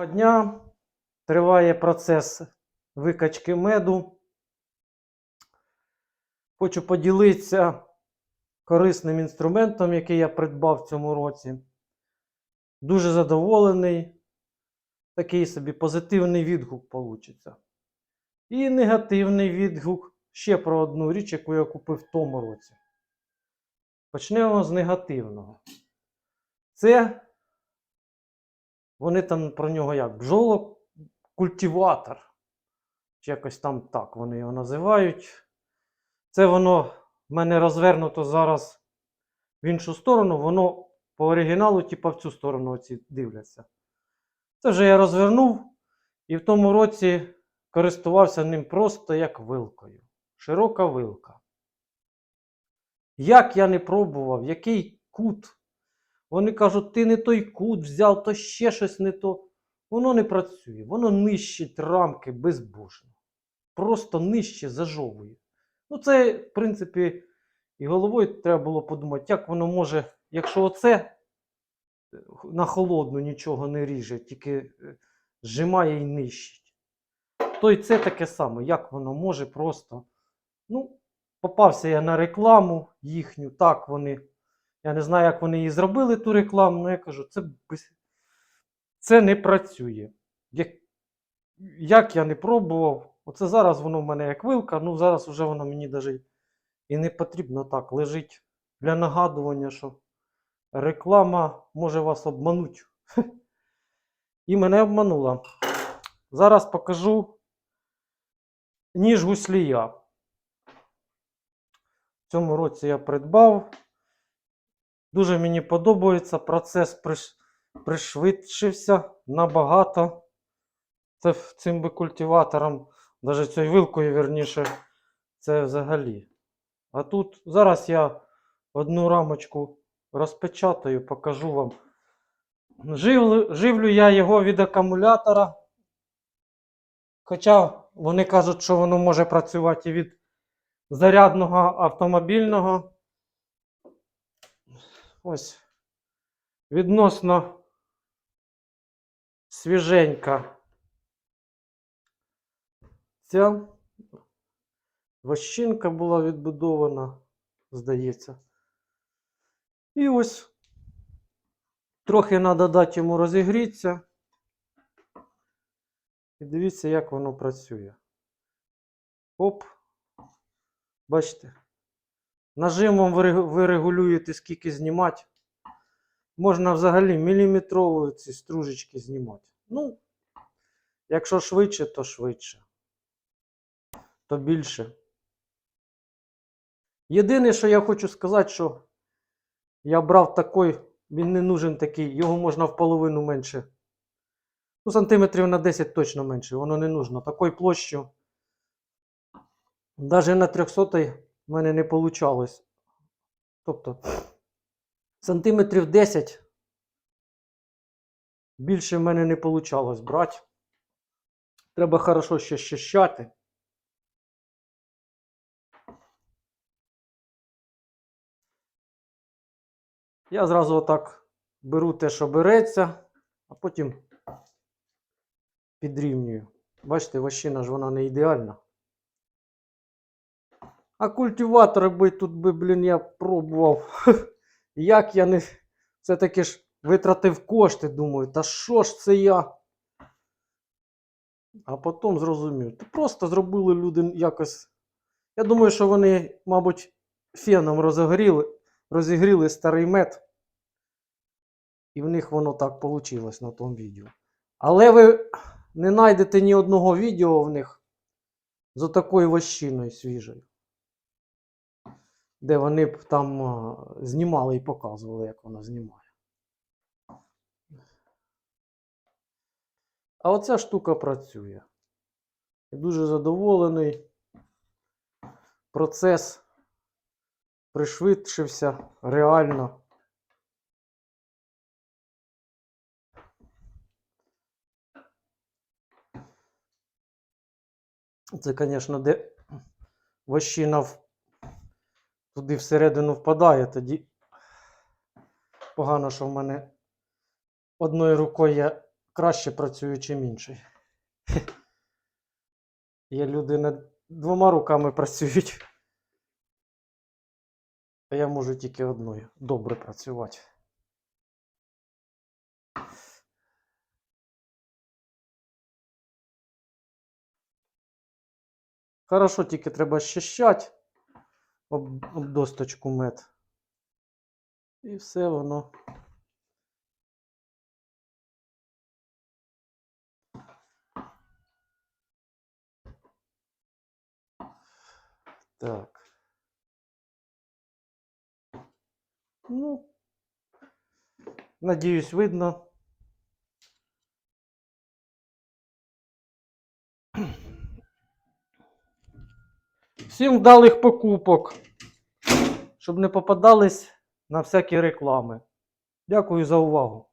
Доброго дня. Триває процес викачки меду. Хочу поділитися корисним інструментом, який я придбав в цьому році. Дуже задоволений. Такий собі позитивний відгук вийде. І негативний відгук ще про одну річ, яку я купив в тому році. Почнемо з негативного. Це вони там про нього як бджолокультиватор. Чи якось там так вони його називають. Це воно в мене розвернуто зараз в іншу сторону, воно по оригіналу, типа в цю сторону оці дивляться. Це вже я розвернув і в тому році користувався ним просто як вилкою. Широка вилка. Як я не пробував, який кут. Вони кажуть, ти не той кут взяв, то ще щось не то. Воно не працює, воно нищить рамки безбожно. Просто нижче зажовує. Ну, це, в принципі, і головою треба було подумати, як воно може, якщо оце е, на холодну нічого не ріже, тільки е, зжимає і нищить. То і це таке саме, як воно може просто. Ну, попався я на рекламу їхню, так вони. Я не знаю, як вони її зробили, ту рекламу, але я кажу, це, це не працює. Як, як я не пробував, оце зараз воно в мене як вилка, ну зараз вже воно мені навіть і не потрібно так. Лежить для нагадування, що реклама може вас обманути. І мене обманула. Зараз покажу ніж гуслія. В цьому році я придбав. Дуже мені подобається. Процес приш... пришвидшився набагато. Це цим би культиватором, навіть цією вилкою, вірніше, це взагалі. А тут зараз я одну рамочку розпечатаю, покажу вам. Живлю, живлю я його від акумулятора. Хоча вони кажуть, що воно може працювати і від зарядного автомобільного. Ось відносно свіженька. Ця вощинка була відбудована, здається. І ось трохи треба дати йому розігрітися. І дивіться, як воно працює. Оп. Бачите? Нажимом ви регулюєте, скільки знімати. Можна взагалі міліметровою ці стружечки знімати. Ну, якщо швидше, то швидше. То більше. Єдине, що я хочу сказати, що я брав такий, він не нужен такий, його можна в половину менше. Ну, сантиметрів на 10 точно менше, воно не нужно. Такою площу. Навіть на 300 в мене не вийшло. Тобто, сантиметрів 10 більше в мене не вийшло брати. Треба хорошо ще щищати. Я зразу отак беру те, що береться, а потім підрівнюю. Бачите, вощина ж вона не ідеальна. А культиватори би тут би, блін, я пробував. Як я не. Все-таки ж витратив кошти, думаю, та що ж це я? А потім зрозумів. Просто зробили люди якось. Я думаю, що вони, мабуть, феном розігріли, розігріли старий мед. І в них воно так вийшло на тому відео. Але ви не знайдете ні одного відео в них з отакою вощиною свіжою. Де вони б там знімали і показували, як вона знімає. А оця штука працює. Я дуже задоволений. Процес пришвидшився реально. Це, звісно, де вощина в- туди всередину впадає, тоді погано, що в мене одною рукою я краще працює, чим інший. Є люди над двома руками працюють. А я можу тільки одною добре працювати. Хорошо, тільки треба щищати об, об досточку мед. І все воно. Так. Ну, надіюсь, видно. Всім вдалих покупок, щоб не попадались на всякі реклами. Дякую за увагу.